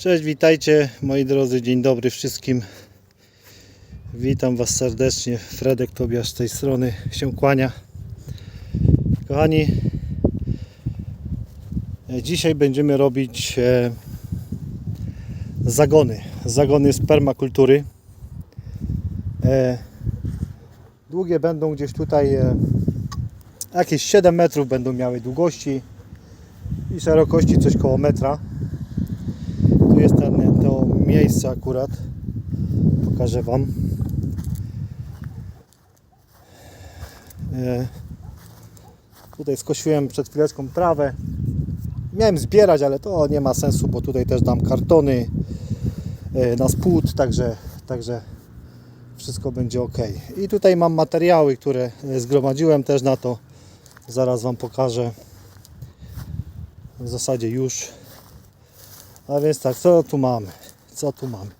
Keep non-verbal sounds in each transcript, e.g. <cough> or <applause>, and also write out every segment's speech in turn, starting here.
Cześć, witajcie moi drodzy, dzień dobry wszystkim. Witam Was serdecznie. Fredek Tobiasz z tej strony się kłania. Kochani, e, dzisiaj będziemy robić e, zagony. Zagony z permakultury. E, długie będą gdzieś tutaj jakieś 7 metrów będą miały długości i szerokości coś koło metra. Tu jest ten, to miejsce akurat. Pokażę Wam. E, Tutaj skosiłem przed chwileczką trawę. Miałem zbierać, ale to nie ma sensu, bo tutaj też dam kartony e, na spód, także, także wszystko będzie ok. I tutaj mam materiały, które e, zgromadziłem też na to. Zaraz Wam pokażę. W zasadzie już. A więc tak, co tu mamy? Co tu mamy?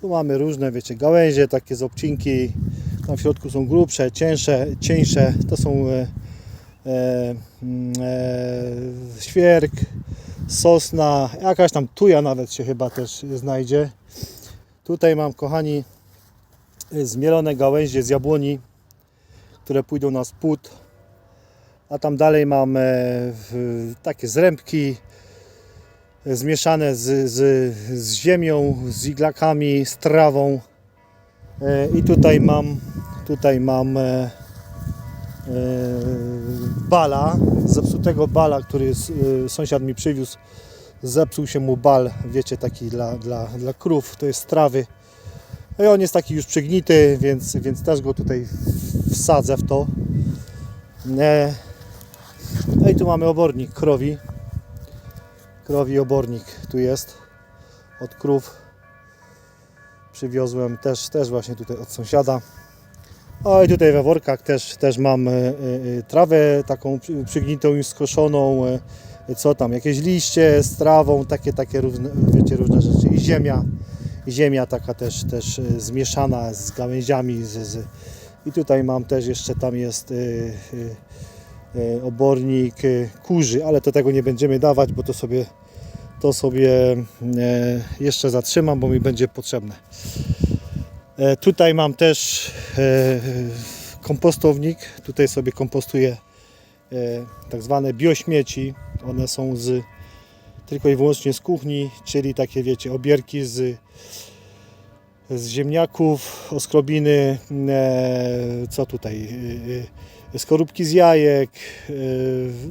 Tu mamy różne, wiecie, gałęzie, takie z obcinki. Tam w środku są grubsze, cięższe, cieńsze. To są e, e, mm, e, świerk, sosna, jakaś tam tuja nawet się chyba też znajdzie. Tutaj mam, kochani, zmielone gałęzie z jabłoni, które pójdą na spód. A tam dalej mam e, w- takie zrębki, zmieszane z, z, z ziemią, z iglakami, z trawą. E, I tutaj mam, tutaj mam e, e, bala, zepsutego bala, który sąsiad mi przywiózł. Zepsuł się mu bal, wiecie, taki dla, dla, dla krów, to jest trawy. No i on jest taki już przygnity, więc, więc też go tutaj wsadzę w to. No i tu mamy obornik krowi krowi obornik tu jest. Od krów przywiozłem też, też właśnie tutaj od sąsiada. O i tutaj we workach też, też mam e, e, trawę taką przy- przygnitą już skoszoną e, co tam, jakieś liście z trawą takie, takie różne, wiecie, różne rzeczy. I ziemia i ziemia taka też, też zmieszana z gałęziami z, z, i tutaj mam też jeszcze tam jest obornik e, kurzy, ale to tego nie będziemy dawać, bo to sobie to sobie e, jeszcze zatrzymam, bo mi będzie potrzebne. E, Tutaj mam też e, kompostownik. Tutaj sobie kompostuję e, tak zwane biośmieci. One są z tylko i wyłącznie z kuchni, czyli takie wiecie, obierki z, z ziemniaków, oskrobiny, e, co tutaj, e, e, skorupki z jajek, e,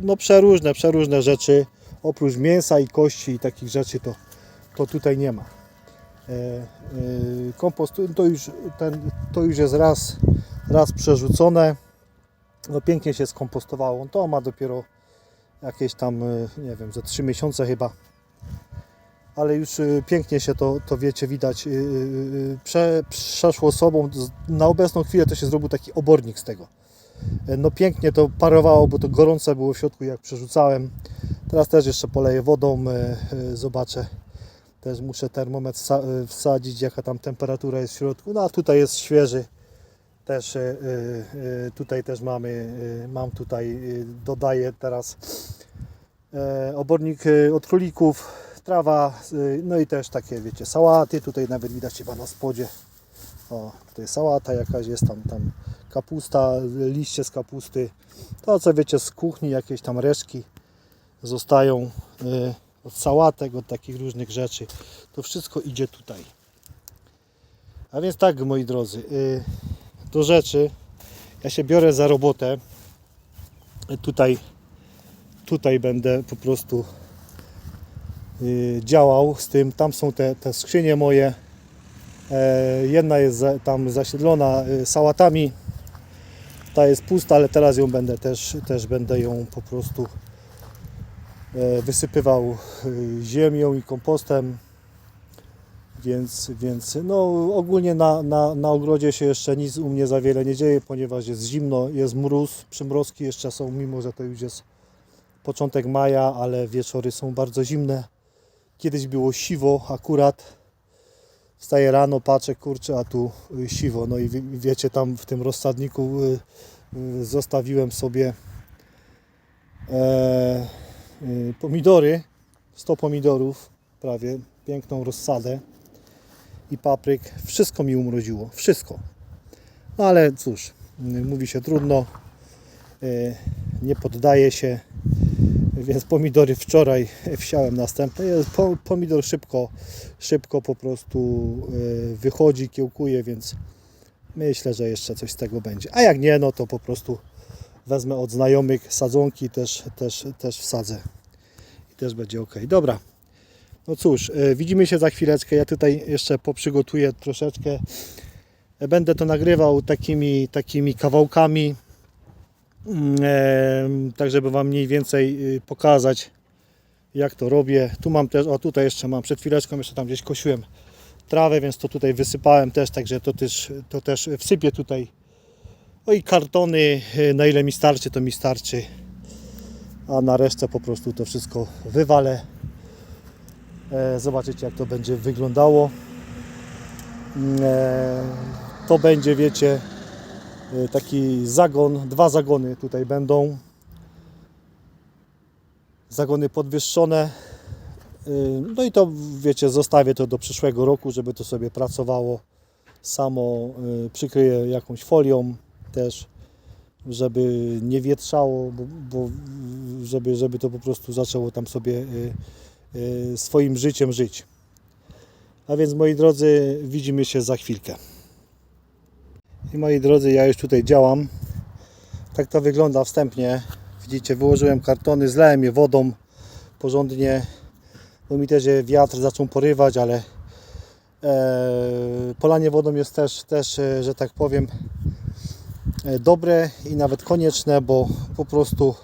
no przeróżne, przeróżne rzeczy oprócz mięsa i kości i takich rzeczy to, to tutaj nie ma. E, e, kompost to już, ten, to już jest raz, raz przerzucone. No pięknie się skompostowało. To ma dopiero jakieś tam, e, nie wiem, ze 3 miesiące chyba. Ale już pięknie się to, to wiecie, widać, prze, przeszło sobą. Na obecną chwilę to się zrobił taki obornik z tego. E, No pięknie to parowało, bo to gorące było w środku jak przerzucałem. Teraz też jeszcze poleję wodą, e, e, zobaczę. Też muszę termometr wsa- wsadzić, jaka tam temperatura jest w środku. No a tutaj jest świeży. Też tutaj też mamy, mam tutaj, dodaję teraz obornik od królików, trawa, no i też takie wiecie, sałaty. Tutaj nawet widać chyba na spodzie. O, tutaj sałata jakaś jest, tam, tam kapusta, liście z kapusty. To co wiecie z kuchni, jakieś tam resztki zostają y, od sałatek, od takich różnych rzeczy. To wszystko idzie tutaj. A więc tak, moi drodzy, y, do rzeczy. Ja się biorę za robotę. Tutaj, tutaj będę po prostu y, działał z tym. Tam są te, te skrzynie moje. E, Jedna jest tam zasiedlona sałatami. Ta jest pusta, ale teraz ją będę też, też będę ją po prostu e, wysypywał e, ziemią i kompostem. Więc, więc no ogólnie na, na, na ogrodzie się jeszcze nic u mnie za wiele nie dzieje, ponieważ jest zimno, jest mróz, przymrozki jeszcze są, mimo że to już jest początek maja, ale wieczory są bardzo zimne. Kiedyś było siwo akurat. Wstaję rano, patrzę, kurczę, a tu y, siwo. No i wie- wiecie, tam w tym rozsadniku y, y, zostawiłem sobie e, pomidory, 100 pomidorów prawie, piękną rozsadę i papryk. Wszystko mi umroziło, wszystko. No ale cóż, mówi się trudno, nie poddaje się, więc pomidory wczoraj wsiałem następne. Pomidor szybko, szybko po prostu y, wychodzi, kiełkuje, więc myślę, że jeszcze coś z tego będzie. A jak nie, no to po prostu wezmę od znajomych sadzonki, też, też, też wsadzę i też będzie ok. Dobra. No cóż, y, widzimy się za chwileczkę. Ja tutaj jeszcze poprzygotuję troszeczkę. Będę to nagrywał takimi, takimi kawałkami, tak żeby Wam mniej więcej y, pokazać, jak to robię. Tu mam też, o tutaj jeszcze mam, przed chwileczką jeszcze tam gdzieś kosiłem trawę, więc to tutaj wysypałem też, także to też, to też wsypię tutaj. No i kartony, y, na ile mi starczy, to mi starczy. A na resztę po prostu to wszystko wywalę. E, Zobaczycie jak to będzie wyglądało. Mm, e, To będzie, wiecie, taki zagon, dwa zagony tutaj będą. Zagony podwyższone. Y, No i to wiecie, zostawię to do przyszłego roku, żeby to sobie pracowało samo. y, Przykryję jakąś folią też, żeby nie wietrzało, bo, bo żeby, żeby to po prostu zaczęło tam sobie y, y, swoim życiem żyć. A więc moi drodzy, widzimy się za chwilkę. I moi drodzy, ja już tutaj działam. Tak to wygląda wstępnie. Widzicie, wyłożyłem kartony, zlałem je wodą porządnie bo mi też wiatr zaczął porywać, ale e, polanie wodą jest też, też e, że tak powiem, e, dobre i nawet konieczne, bo po prostu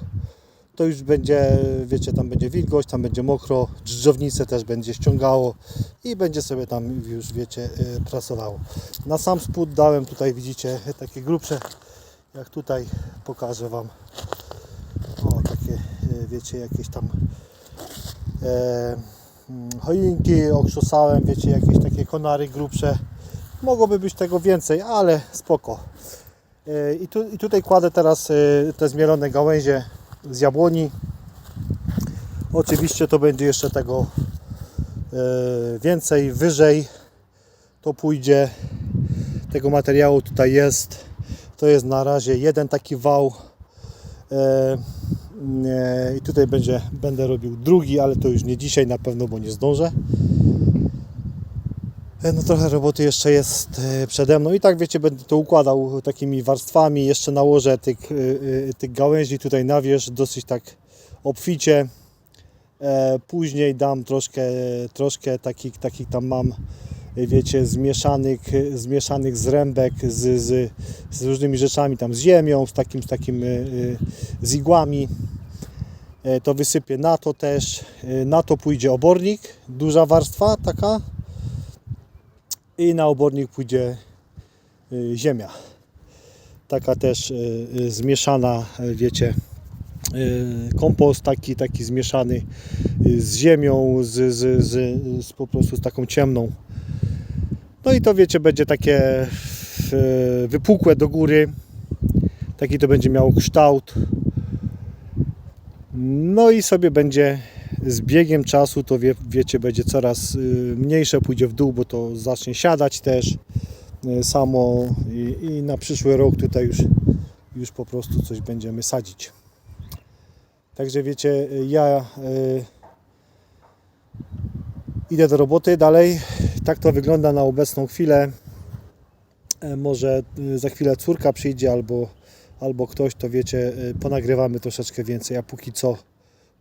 to już będzie, wiecie, tam będzie wilgoć, tam będzie mokro, dżdżownicę też będzie ściągało i będzie sobie tam już, wiecie, e, prasowało. Na sam spód dałem tutaj, widzicie, takie grubsze, jak tutaj pokażę Wam. O, takie, e, wiecie, jakieś tam e, mm, choinki okrzosałem, wiecie, jakieś takie konary grubsze. Mogłoby być tego więcej, ale spoko. E, I, tu, I tutaj kładę teraz e, te zmielone gałęzie z jabłoni. Oczywiście to będzie jeszcze tego e, więcej, wyżej to pójdzie. Tego materiału tutaj jest. To jest na razie jeden taki wał. E, I tutaj będzie, będę robił drugi, ale to już nie dzisiaj na pewno, bo nie zdążę. E, No trochę roboty jeszcze jest e, przede mną i tak wiecie, będę to układał takimi warstwami. Jeszcze nałożę tych, e, tych gałęzi tutaj na wierzch dosyć tak obficie. Później dam troszkę, troszkę takich, takich tam mam, wiecie, zmieszanych, zmieszanych zrębek z, z, z różnymi rzeczami, tam z ziemią, z takim, z takim, z igłami. To wysypię na to też. Na to pójdzie obornik, duża warstwa taka. I na obornik pójdzie e, ziemia. Taka też e, e, zmieszana, wiecie, kompost taki, taki zmieszany z ziemią, z, z, z, z po prostu z taką ciemną. No i to wiecie, będzie takie wypukłe do góry. Taki to będzie miało kształt. No i sobie będzie z biegiem czasu, to wie, wiecie, będzie coraz y, mniejsze, pójdzie w dół, bo to zacznie siadać też y, samo i, i na przyszły rok tutaj już, już po prostu coś będziemy sadzić. Także wiecie, ja y, idę do roboty dalej. Tak to wygląda na obecną chwilę. E, Może za chwilę córka przyjdzie albo, albo ktoś, to wiecie, ponagrywamy troszeczkę więcej, a póki co,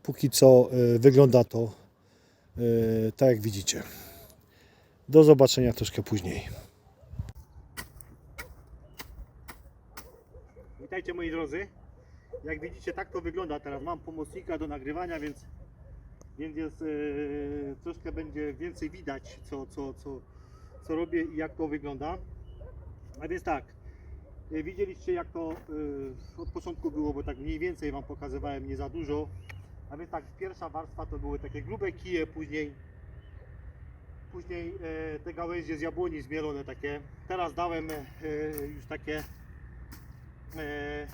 póki co y, wygląda to y, tak jak widzicie. Do zobaczenia troszkę później. Witajcie moi drodzy. Jak widzicie, tak to wygląda teraz. Mam pomocnika do nagrywania, więc, więc jest, e, troszkę będzie więcej widać, co, co, co, co robię i jak to wygląda. A więc tak, e, widzieliście jak to e, od początku było, bo tak mniej więcej Wam pokazywałem, nie za dużo. A więc tak, pierwsza warstwa to były takie grube kije, później później e, te gałęzie z jabłoni zmielone takie. Teraz dałem e, już takie e,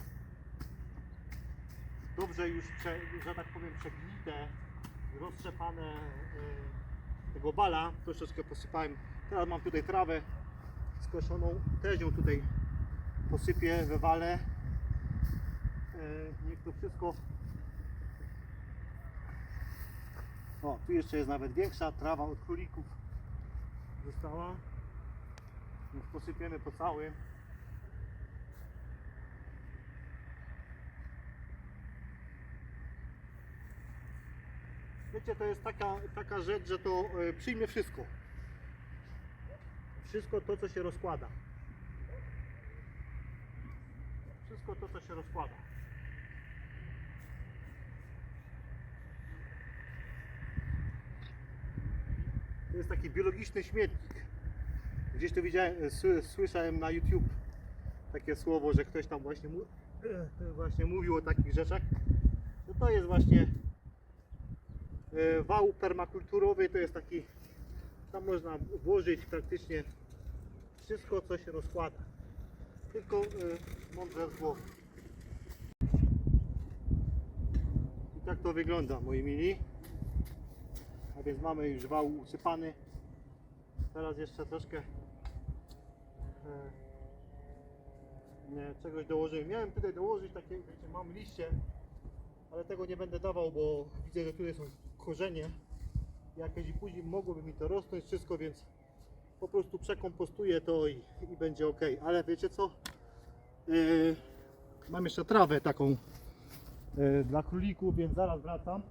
dobrze już, prze, że tak powiem, przegnite, roztrzepane e, tego bala, troszeczkę posypałem. Teraz mam tutaj trawę skoszoną, też ją tutaj posypię, wywalę. Niech to wszystko O, tu jeszcze jest nawet większa trawa od królików została. Więc posypiemy po całym. Wiecie, to jest taka, taka rzecz, że to e, przyjmie wszystko. Wszystko to, co się rozkłada. Wszystko to, co się rozkłada. To jest taki biologiczny śmietnik. Gdzieś to widziałem, e, sły- słyszałem na YouTube takie słowo, że ktoś tam właśnie, mu, <clears throat> właśnie mówił o takich rzeczach. No to jest właśnie e, wał permakulturowy, to jest taki, tam można włożyć praktycznie wszystko, co się rozkłada. Tylko e, mądrze z głowy. I tak to wygląda, moi mili. A więc mamy już wał usypany. Teraz jeszcze troszkę e, czegoś dołożyłem. Miałem tutaj dołożyć takie, wiecie, mam liście, ale tego nie będę dawał, bo widzę, że tutaj są korzenie jakieś i później mogłoby mi to rosnąć wszystko, więc po prostu przekompostuję to i, i będzie ok. Ale wiecie co? E, mam jeszcze trawę taką e, dla królików, więc zaraz wracam.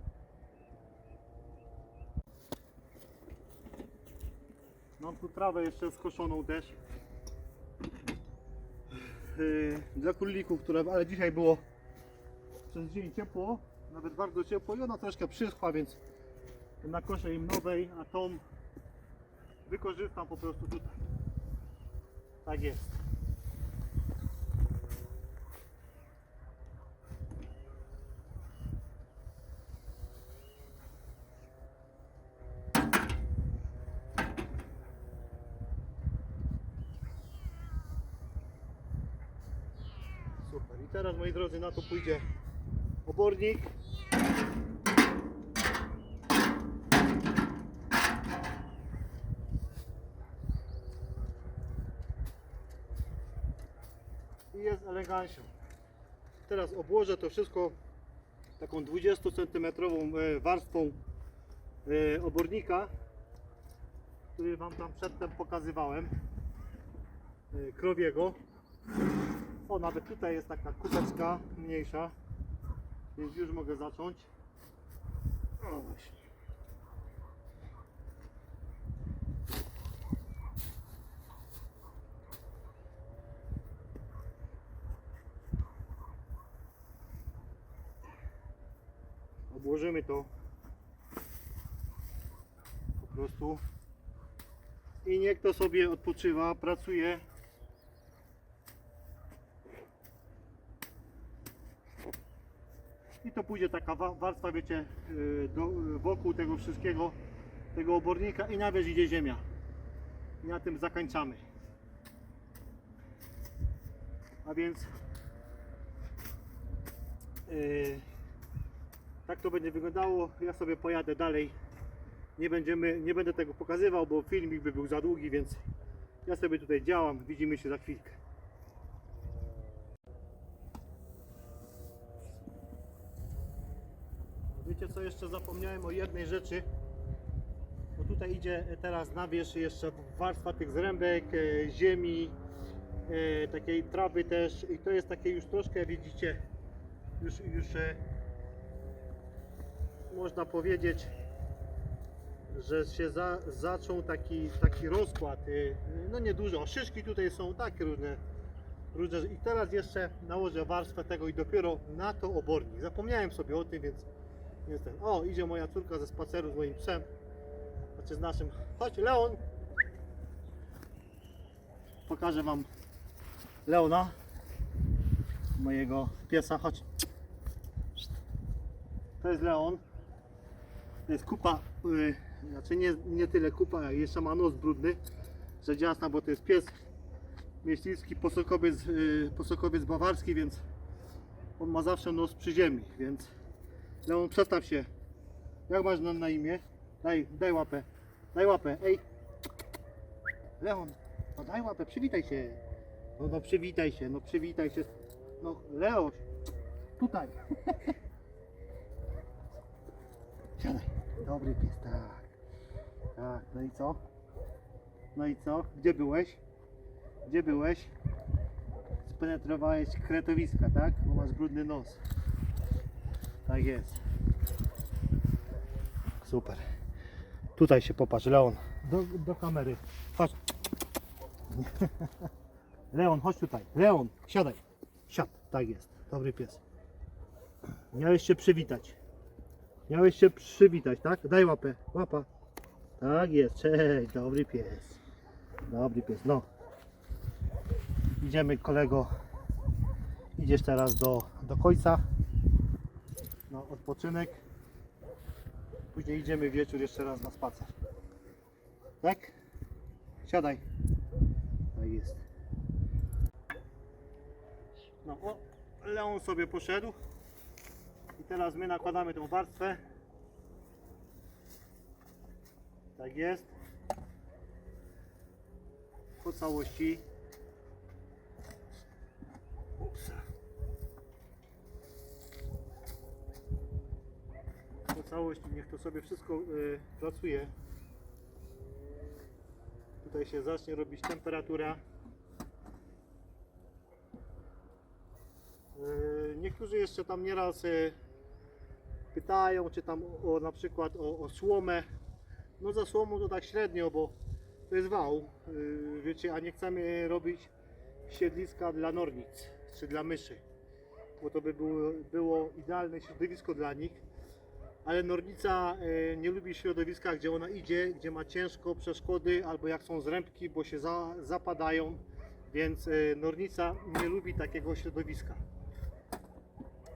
Mam tu trawę jeszcze skoszoną też. Yy, dla królików, które, ale dzisiaj było przez dzień ciepło, nawet bardzo ciepło i ona troszkę przyschła, więc nakoszę im nowej, a tą wykorzystam po prostu tutaj. Tak jest. Super. I teraz moi drodzy na to pójdzie obornik. I jest elegancją. Teraz obłożę to wszystko taką 20 cm warstwą e, obornika, który Wam tam przedtem pokazywałem, e, krowiego. O, nawet tutaj jest taka kubeczka mniejsza, więc już mogę zacząć. O właśnie. Obłożymy to po prostu i niech to sobie odpoczywa, pracuje I to pójdzie taka wa- warstwa, wiecie, yy, do, wokół tego wszystkiego, tego obornika i na wierzch idzie ziemia. I na tym zakończamy. A więc yy, tak to będzie wyglądało. Ja sobie pojadę dalej. Nie, będziemy, nie będę tego pokazywał, bo filmik by był za długi, więc ja sobie tutaj działam. Widzimy się za chwilkę. Wiecie co jeszcze zapomniałem o jednej rzeczy. Bo tutaj idzie teraz na wierzch jeszcze warstwa tych zrębek, e, ziemi, e, takiej trawy też. I to jest takie już troszkę widzicie już, już e, można powiedzieć że się za, zaczął taki, taki rozkład. No nie dużo, szyszki tutaj są takie różne. I teraz jeszcze nałożę warstwę tego i dopiero na to obornik. Zapomniałem sobie o tym, więc ten. O, idzie moja córka ze spaceru z moim psem. Znaczy z naszym. Chodź, Leon! Pokażę Wam Leona, mojego piesa. Chodź. To jest Leon. To jest kupa, yy, znaczy nie, nie tyle kupa, jak jeszcze ma nos brudny, że jasna, bo to jest pies mieściński, posokowiec, yy, posokowiec bawarski, więc on ma zawsze nos przy ziemi, więc Leon, przestaw się. Jak masz na, na imię? Daj, daj łapę. Daj łapę, ej. Leon, no daj łapę, przywitaj się. No, no przywitaj się, no przywitaj się. No Leoś, tutaj. <laughs> Siadaj. Dobry pies, tak. Tak, no i co? No i co? Gdzie byłeś? Gdzie byłeś? Spenetrowałeś kretowiska, tak? Bo masz brudny nos. Tak jest. Super. Tutaj się popatrz, Leon. Do, do kamery. Patrz. <laughs> Leon, chodź tutaj. Leon, siadaj. Siad. Tak jest. Dobry pies. Miałeś się przywitać. Miałeś się przywitać, tak? Daj łapę. Łapa. Tak jest. Cześć. Dobry pies. Dobry pies. No. Idziemy kolego. Idziesz teraz do, do końca. No, odpoczynek. Później idziemy wieczór jeszcze raz na spacer. Tak? Siadaj. Tak jest. No, o, Leon sobie poszedł. I teraz my nakładamy tą warstwę. Tak jest. Po całości. Po całości niech to sobie wszystko y, pracuje. Tutaj się zacznie robić temperatura. Y, Niektórzy jeszcze tam nieraz y, pytają, czy tam o na przykład o, o słomę. No za słomą to tak średnio, bo to jest wał, y, wiecie, a nie chcemy robić siedliska dla nornic czy dla myszy, bo to by było, było idealne środowisko dla nich. Ale nornica y, nie lubi środowiska, gdzie ona idzie, gdzie ma ciężko przeszkody, albo jak są zrębki, bo się za, zapadają, więc y, nornica nie lubi takiego środowiska.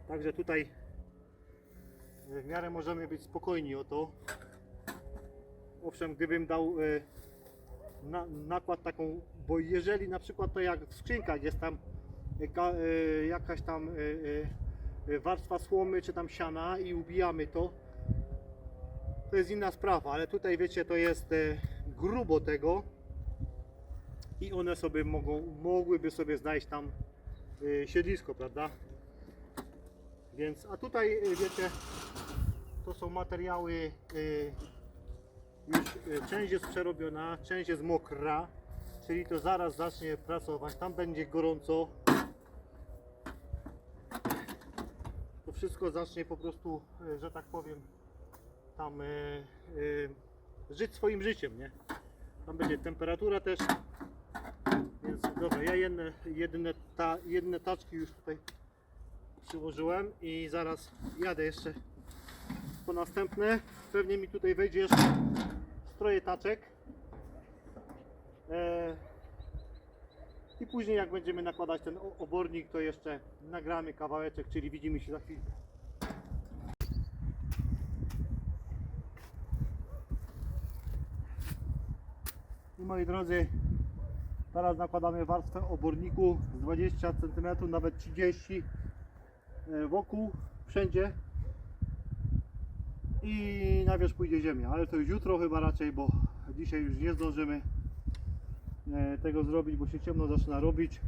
Także tutaj y, w miarę możemy być spokojni o to. Owszem, gdybym dał na, nakład taką, bo jeżeli na przykład to jak w skrzynkach jest tam ka- jakaś tam warstwa słomy czy tam siana i ubijamy to, to jest inna sprawa, ale tutaj wiecie, to jest y, grubo tego i one sobie mogą, mogłyby sobie znaleźć tam y, siedlisko, prawda? Więc, a tutaj y, wiecie, to są materiały już część jest przerobiona, część jest mokra, czyli to zaraz zacznie pracować. Tam będzie gorąco. To wszystko zacznie po prostu, że tak powiem, tam y, y, żyć swoim życiem, nie? Tam będzie temperatura też. Więc dobra, ja jedne, jedyne, ta, jedne taczki już tutaj przyłożyłem i zaraz jadę jeszcze po następne. Pewnie mi tutaj wejdzie jeszcze stroje taczek. E, I później jak będziemy nakładać ten obornik, to jeszcze nagramy kawałeczek, czyli widzimy się za chwilkę. I moi drodzy, teraz nakładamy warstwę oborniku z 20 cm, nawet 30 e, wokół, wszędzie i na wierzch pójdzie ziemia, ale to już jutro chyba raczej, bo dzisiaj już nie zdążymy e, tego zrobić, bo się ciemno zaczyna robić.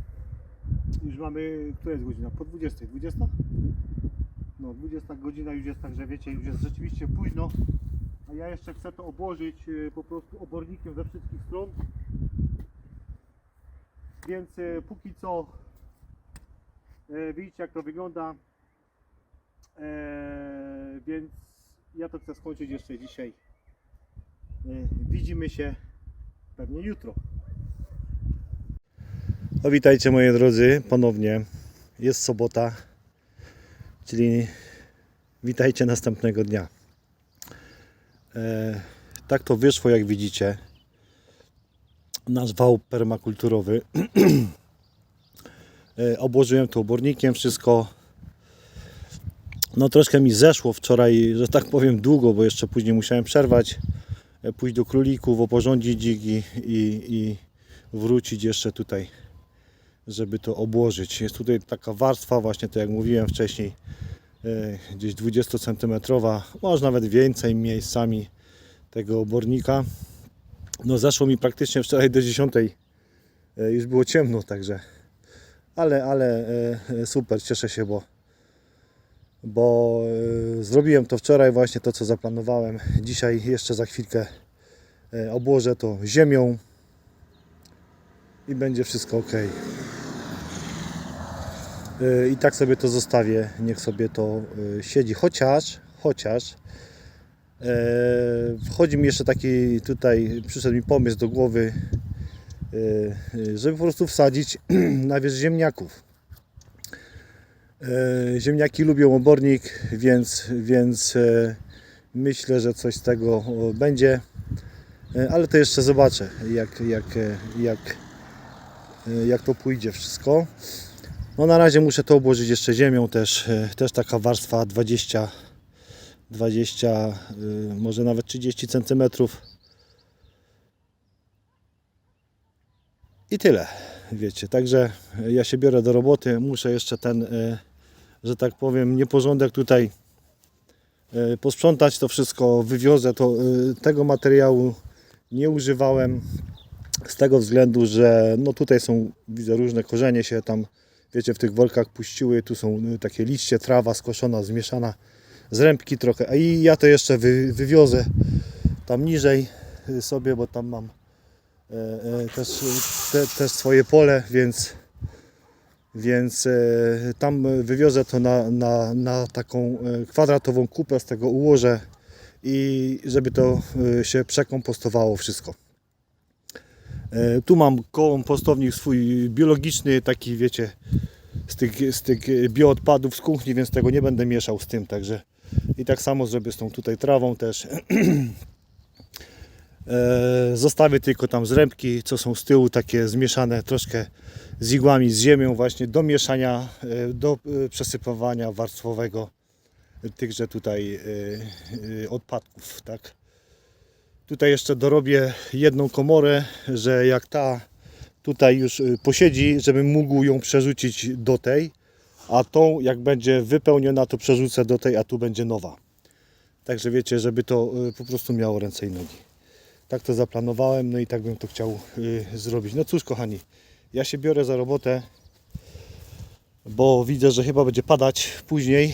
Już mamy, która jest godzina? Po 20, 20? No 20 godzina już jest, także wiecie, już jest rzeczywiście późno, ja jeszcze chcę to obłożyć e, po prostu obornikiem ze wszystkich stron. Więc e, póki co e, widzicie jak to wygląda. E, więc ja to chcę skończyć jeszcze dzisiaj. E, Widzimy się pewnie jutro. No witajcie moi drodzy ponownie. Jest sobota, czyli witajcie następnego dnia. E, tak to wyszło jak widzicie. Nasz wał permakulturowy. <clears throat> e, obłożyłem to obornikiem wszystko. No troszkę mi zeszło wczoraj, że tak powiem długo, bo jeszcze później musiałem przerwać, e, pójść do królików, oporządzić ich i, i, wrócić jeszcze tutaj, żeby to obłożyć. Jest tutaj taka warstwa, właśnie tak jak mówiłem wcześniej, gdzieś 20 cm, może nawet więcej miejscami tego obornika. No zaszło mi praktycznie wczoraj do 10. E, Już było ciemno, także. Ale, ale e, e, super, cieszę się, bo, bo e, zrobiłem to wczoraj właśnie to, co zaplanowałem. Dzisiaj jeszcze za chwilkę e, obłożę to ziemią i będzie wszystko ok. E, I tak sobie to zostawię, niech sobie to e, siedzi. Chociaż, chociaż e, wchodzi mi jeszcze taki tutaj, przyszedł mi pomysł do głowy, żeby po prostu wsadzić <clears throat> na wierzch ziemniaków. Ziemniaki lubią obornik, więc, więc myślę, że coś z tego będzie. Ale to jeszcze zobaczę, jak, jak, jak, jak to pójdzie wszystko. No na razie muszę to obłożyć jeszcze ziemią też, e, też taka warstwa 20, 20 y, może nawet 30 cm. I tyle, wiecie. Także ja się biorę do roboty. Muszę jeszcze ten, e, że tak powiem, nieporządek tutaj e, posprzątać to wszystko. Wywiozę to, e, tego materiału nie używałem z tego względu, że no tutaj są, widzę, różne korzenie się tam, wiecie, w tych workach puściły. Tu są y, takie liście, trawa skoszona, zmieszana z rębki trochę. A i ja to jeszcze wy, wywiozę tam niżej y, sobie, bo tam mam e, e, też, te, też swoje pole, więc, więc e, tam wywiozę to na, na, na taką e, kwadratową kupę, z tego ułożę i żeby to e, się przekompostowało wszystko. E, Tu mam kompostownik swój biologiczny, taki wiecie, z tych, z tych bioodpadów z kuchni, więc tego nie będę mieszał z tym, także i tak samo zrobię z tą tutaj trawą też. <clears throat> E, Zostawię tylko tam zrębki, co są z tyłu, takie zmieszane troszkę z igłami, z ziemią właśnie do mieszania, e, do przesypywania warstwowego tychże tutaj odpadków, tak. Tutaj jeszcze dorobię jedną komorę, że jak ta tutaj już y, posiedzi, żebym mógł ją przerzucić do tej, a tą jak będzie wypełniona, to przerzucę do tej, a tu będzie nowa. Także wiecie, żeby to y, po prostu miało ręce i nogi. Tak to zaplanowałem, no i tak bym to chciał y, zrobić. No cóż, kochani, ja się biorę za robotę, bo widzę, że chyba będzie padać później.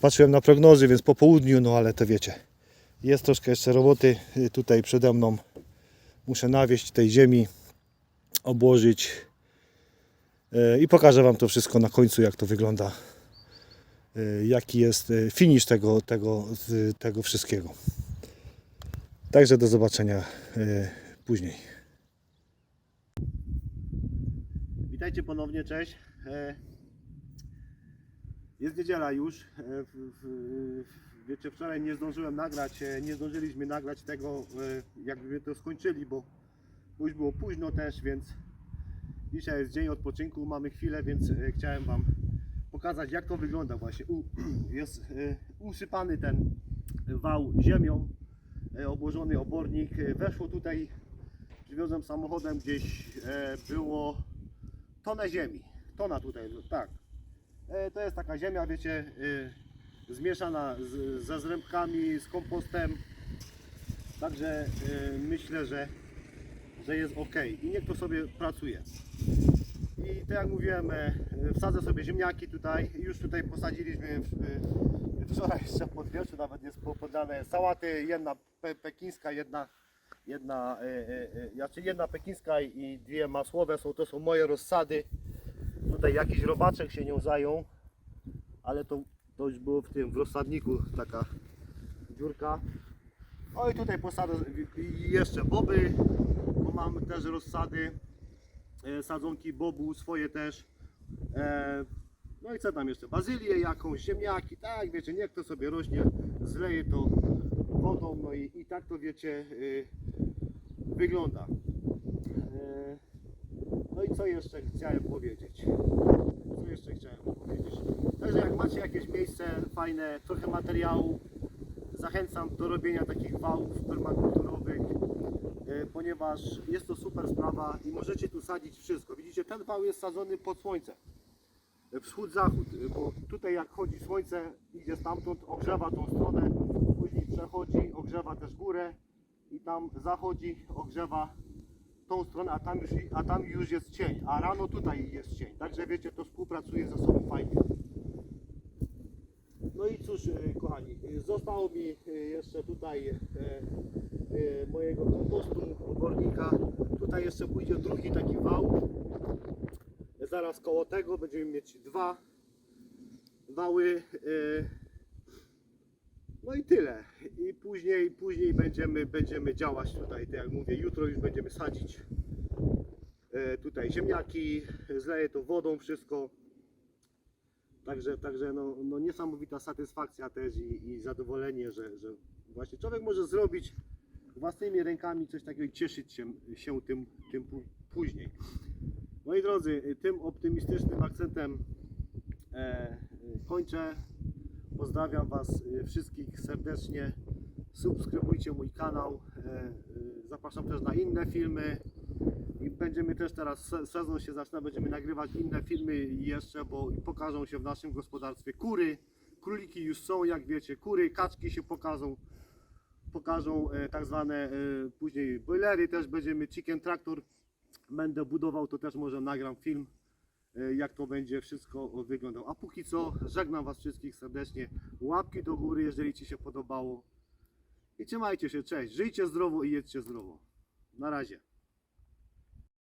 Patrzyłem na prognozy, więc po południu, no ale to wiecie. Jest troszkę jeszcze roboty y, tutaj przede mną. Muszę nawieść tej ziemi, obłożyć y, i pokażę Wam to wszystko na końcu, jak to wygląda. y, Jaki jest finisz tego, tego, tego wszystkiego. Także do zobaczenia później. Witajcie ponownie, cześć. E, Jest niedziela już. E, Wiecie, wczoraj nie zdążyłem nagrać, e, nie zdążyliśmy nagrać tego, e, jakby to skończyli, bo już było późno też, więc dzisiaj jest dzień odpoczynku, mamy chwilę, więc e, chciałem Wam pokazać jak to wygląda właśnie. U, <clears throat> jest usypany ten wał ziemią, obłożony obornik. Weszło tutaj, przywiozłem samochodem gdzieś, było tonę ziemi. Tona tutaj, tak. To jest taka ziemia, wiecie, zmieszana z, ze zrębkami, z kompostem. Także e, myślę, że że jest ok i niech to sobie pracuje. I tak jak mówiłem, e, wsadzę sobie ziemniaki tutaj. Już tutaj posadziliśmy w, e, wczoraj jeszcze pod wieczór, nawet jest po- podane sałaty, jedna pe, pekińska, jedna, jedna, e, e, znaczy jedna pekińska i dwie masłowe są, to są moje rozsady. Tutaj jakiś robaczek się nią zajął, ale to, to już było w tym, w rozsadniku taka dziurka. O i tutaj posadzę jeszcze boby, bo mam też rozsady, e, sadzonki bobu, swoje też. E, no i co tam jeszcze? Bazylię jakąś, ziemniaki, tak wiecie, niech to sobie rośnie, zleję to wodą, no i, i tak to wiecie y, wygląda. E, no i co jeszcze chciałem powiedzieć? Jeszcze chciałem powiedzieć? Także jak macie jakieś miejsce fajne, trochę materiału, zachęcam do robienia takich wałów permakulturowych, e, ponieważ jest to super sprawa i możecie tu sadzić wszystko. Widzicie, ten wał jest sadzony pod słońce. E, Wschód-zachód, e, bo tutaj jak chodzi słońce, idzie stamtąd, ogrzewa tą stronę, później przechodzi, ogrzewa też górę i tam zachodzi, ogrzewa tą stronę, a tam już, a tam już jest cień, a rano tutaj jest cień. Także wiecie, to współpracuje ze sobą fajnie. No i cóż, e, kochani, e, zostało mi e, jeszcze tutaj mojego kompostu, obornika. Tutaj jeszcze pójdzie drugi taki wał. Zaraz koło tego będziemy mieć dwa wały. No i tyle. I później, później będziemy, będziemy działać tutaj, tak jak mówię, jutro już będziemy sadzić e, tutaj ziemniaki, zleję to wodą wszystko. Także, także no, no niesamowita satysfakcja też i, i zadowolenie, że, że właśnie człowiek może zrobić własnymi rękami coś takiego i cieszyć się, się tym, tym pó- później. Moi drodzy, tym optymistycznym akcentem e, kończę. Pozdrawiam Was e, wszystkich serdecznie. Subskrybujcie mój kanał. E, e, Zapraszam też na inne filmy. I będziemy też teraz, se- sezon się zaczyna, będziemy nagrywać inne filmy jeszcze, bo pokażą się w naszym gospodarstwie kury. Króliki już są, jak wiecie, kury, kaczki się pokażą. Pokażą e, tak zwane później boilery też będziemy, chicken traktor będę budował, to też może nagram film, jak to będzie wszystko wyglądało. A póki co żegnam Was wszystkich serdecznie. Łapki do góry, jeżeli Ci się podobało. I trzymajcie się, cześć. Żyjcie zdrowo i jedźcie zdrowo. Na razie.